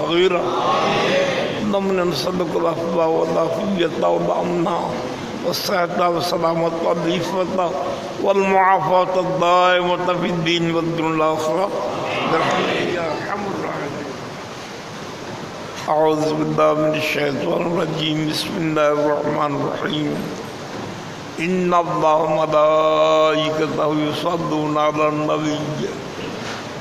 صغيرة اللهم نسألك العفو والعافية والأمن والصحة والسلامة والعفة والمعافاة الدائمة في الدين والدنيا الآخرة. أعوذ بالله من الشيطان الرجيم. بسم الله الرحمن الرحيم. إن الله وملائكته يصلون على النبي.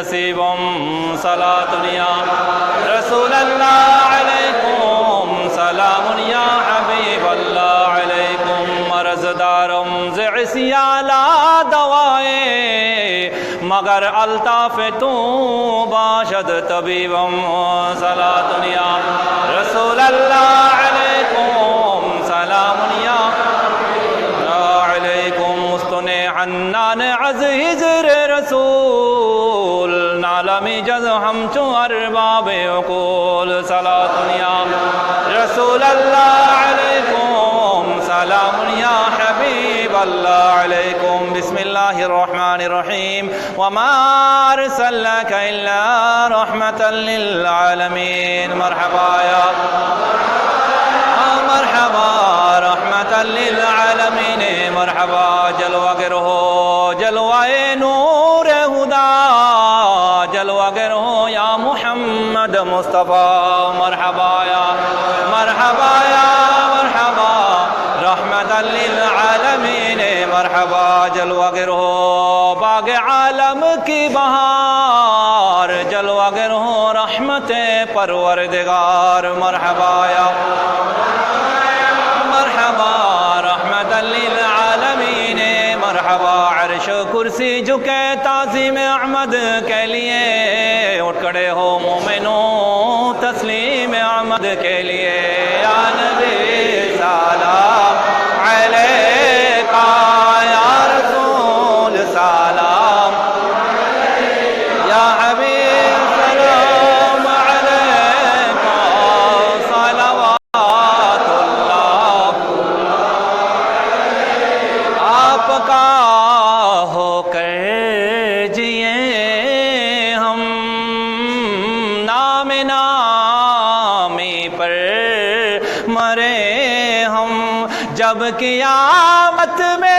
نصيبا صلاة يا رسول الله عليكم سلام يا حبيب الله عليكم مرزدارم زعسي على دوائے مگر الطاف تو باشد طبیبم صلاة يا رسول اللہ علیکم جز ہم چو أرباب عقول. صلاة یا رسول اللہ علیکم سلام یا حبیب اللہ علیکم بسم اللہ الرحمن الرحیم وما أرسلناك إلا رحمة للعالمین مرحبا یا مرحبا. رحمة للعالمين. مرحبا. جلوہ گر ہو جلوہ ہدا جلوہ گر ہو یا محمد مصطفیٰ مرحبا یا مرحبا یا مرحبا رحمة للعالمين مرحبا جلوہ گر ہو باغ عالم کی بہار جلوہ گر ہو رحمت پروردگار مرحبا یا مرحبا رحمة للعالمین مرحبا कुर्सी झुके तासीम अहमद के लिए उठ खड़े हो मुँह قیامت میں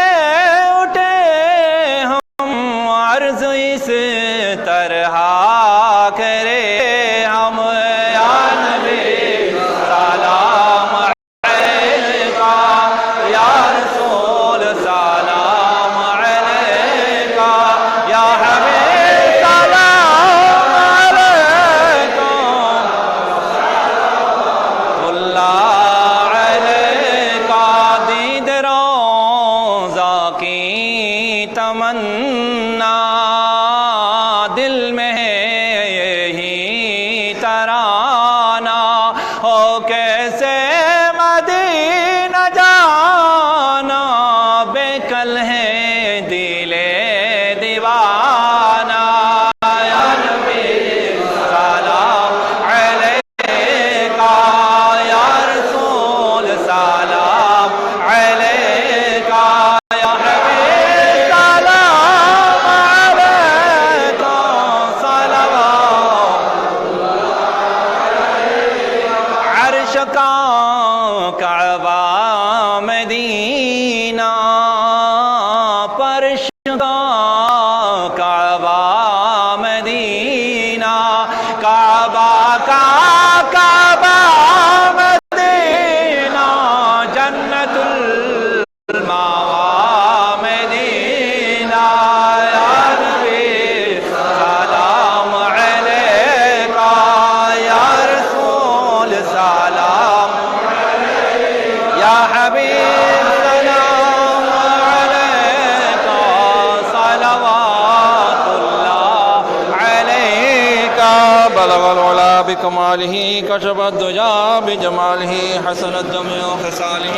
بلغ العلا بکماله کشف الدجا بجماله حسن الدم وخصاله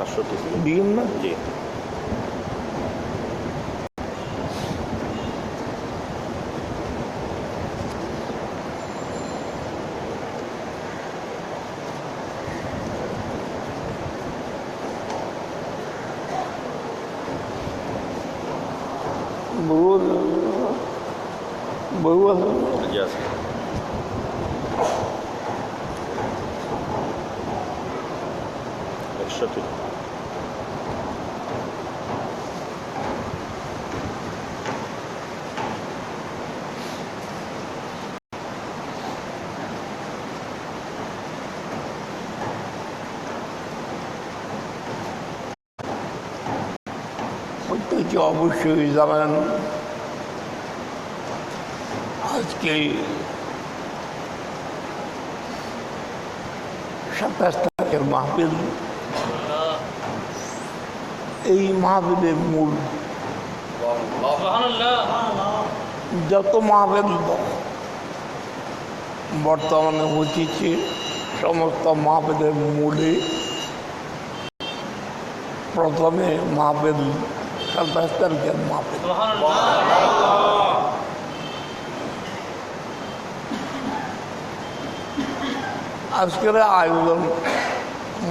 на що ти? Димно. Дим. Було, було. Ясно. Так що тут? প্রত্যেকে অবশ্যই জানেন আজকে সাতাশ তারিখের মাহফিল। এই মাহফিলের মূল। যত মাহফিল বর্তমানে হচ্ছে সমস্ত মাহফিলের মূলে প্রথমে মাহফিল সাতাশ তারিখের মাহফিল আজকের আয়োজন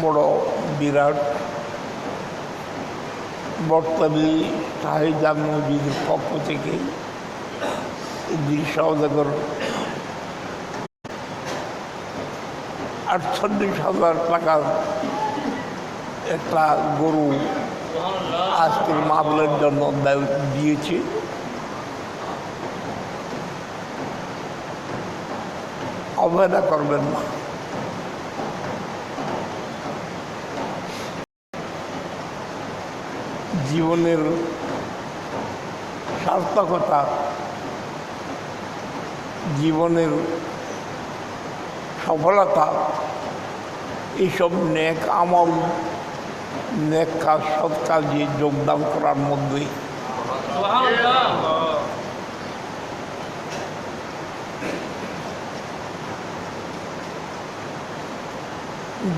বড় বিরাট। বর্তমানে শাহিজান নদীর পক্ষ থেকে সৌদাগর আটচল্লিশ হাজার টাকার একটা গরু আজকের মাহফিলের জন্য দায়- দিয়েছে। অবহেলা করবেন না। জীবনের সার্থকতা, জীবনের সফলতা, এইসব নেক আমল নেক কাজ সৎ কাজে যোগদান করার মধ্যে।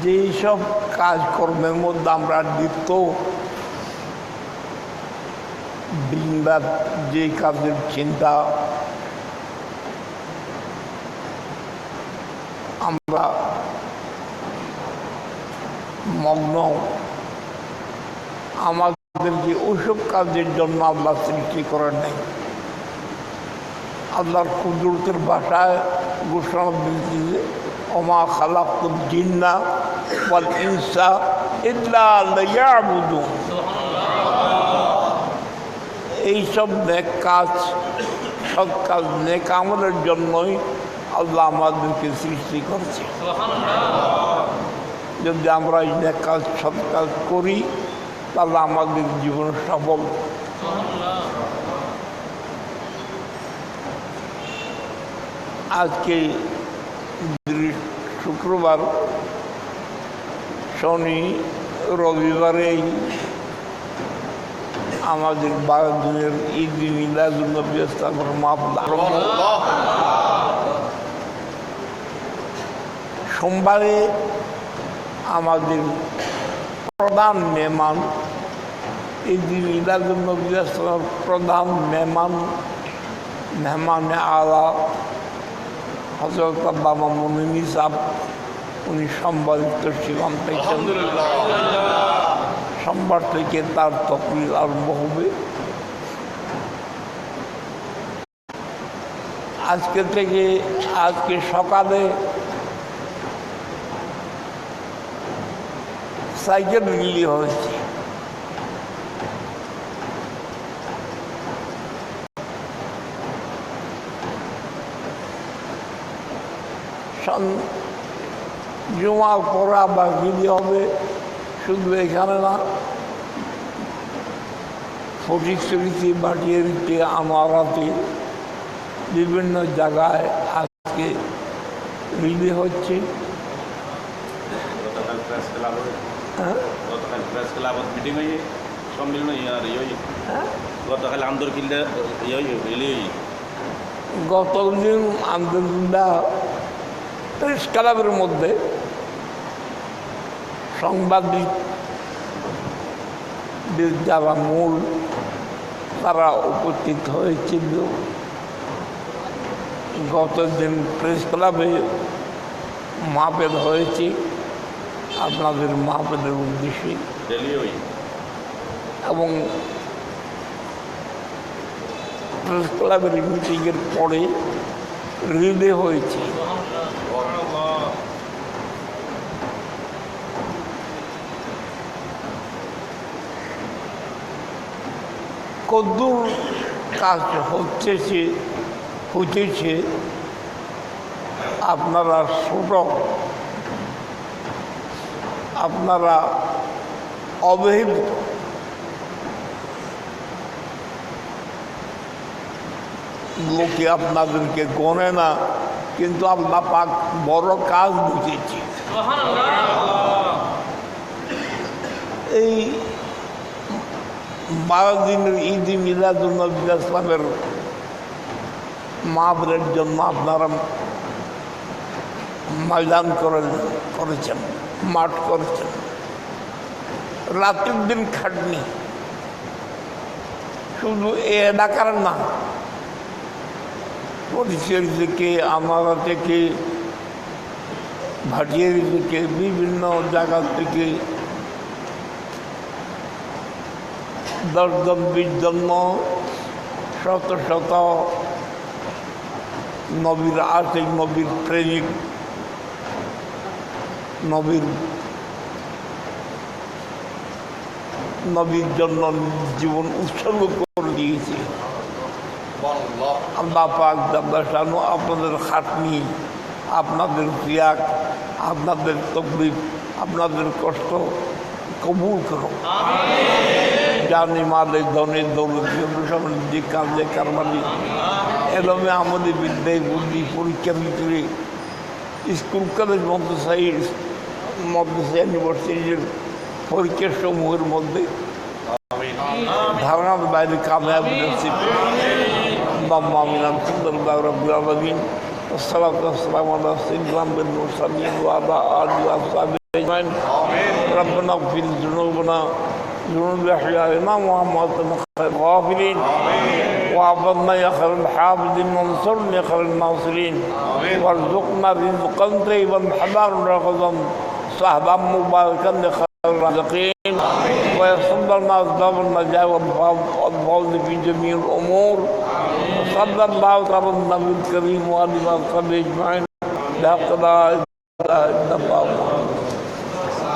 যেই সব কাজকর্মের মধ্যে আমরা লিপ্ত দিনরাত যে কাজের চিন্তা, আমরা মগ্ন আমাদেরকে ওইসব কাজের জন্য আল্লাহ সৃষ্টি করেন নাই। আল্লাহর কুদরতের ভাষায় ঘোষণা দিয়েছে যে অমা খালাকুল জিন্না ওয়াল ইনসা এইসব নেক কাজ সব কাজ, নেক আমলের জন্যই আল্লাহ আমাদেরকে সৃষ্টি করছে। যদি আমরা এই নেক কাজ সব কাজ করি তাহলে আমাদের জীবন সফল। আজকে শুক্রবার শনি রবিবারে আমাদের বারো দিনের ঈদ ইসলামের মাহফিল আরম্ভ সোমবারে আমাদের প্রধান মেহমান। ঈদ মিলাদুল্নবী ইসলামের প্রধান মেহমান মেহমানে আলা হজরত বাবা মমিনী সাহ উনি সম্মানিত শিবাম পেয়েছেন। সোমবার থেকে তার তকরির আরম্ভ হবে। আজকে থেকে আজকে সকালে সাইকেল নিলি হয়েছে জমা করা বা গিরি হবে, শুধু এখানে না। প্রতিশ্রুতি বাটিয়ে দিতে আমারাতে। বিভিন্ন জায়গায় আজকে রিলি হচ্ছে। গতকাল প্রেস ক্লাবত মিটিং হয়ে সম্মিলন আর ইয়ে। হ্যাঁ গতকাল আন্দর কিল্লে ইয়ে গতদিন আন্দোলনটা প্রেস ক্লাবের মধ্যে সাংবাদিক যারা মূল তারা উপস্থিত হয়েছিল। গতদিন প্রেস ক্লাবে মাপেদ হয়েছে। আপনাদের মাপেদের উদ্দেশ্যে এবং প্রেস ক্লাবের মিটিংয়ের পরে রিলে হয়েছে। কদ্দুর কাজ হচ্ছে সে হতেছে, আপনারা ছোট আপনারা অবহেলিত। লোকে আপনাদেরকে গণে না, কিন্তু আল্লাহ পাক বড় কাজ বুঝেছি। এই বারো দিনের ঈদ মিলাদুল্নবী ইসলামের মাহবরের জন্য আপনারা ময়দান করেন করেছেন। মাঠ করেছেন রাতের দিন খাটনি। শুধু এ এলাকার না পরিচয় থেকে আমারা থেকে, ভাটিয়ারি থেকে বিভিন্ন জায়গা থেকে দশজন বিশজন শত শত নবীর আশিক নবীর প্রেমিক নবীর নবীর জন্য জীবন উৎসর্গ করে দিয়েছে। আল্লাহ পাক দাবদাসানু আপনাদের খাটনি, আপনাদের ত্যাগ, আপনাদের তকলিফ, আপনাদের কষ্ট কবুল করো জানি মালে ধনে দৌলত যে কাজে কারবারি। এরমে আমাদের বিদ্যায় বুদ্ধি পরীক্ষার ভিতরে স্কুল, কলেজ মদ্রাসাই মদ্রাসা ইউনিভার্সিটির পরীক্ষার সমূহের মধ্যে ধারণার বাইরে কাময়াব নসিব اللهم امين الحمد لله رب العالمين والصلاة والسلام على سيدنا بن المرسلين وعلى آله وأصحابه أجمعين ربنا اغفر ذنوبنا ذنوب أحيائنا وأمواتنا خير الغافلين وعبدنا يا خير الحافظين وانصرنا يا خير الناصرين وارزقنا رزقا طيبا حلالا رغدا صاحب أمه لخير. لي خير الرازقين ويصبرنا الضبر النجاة والفوز في جميع الأمور. وصلى الله على النبي الكريم وآل أصحابه أجمعين. لا قضاء إلا الله.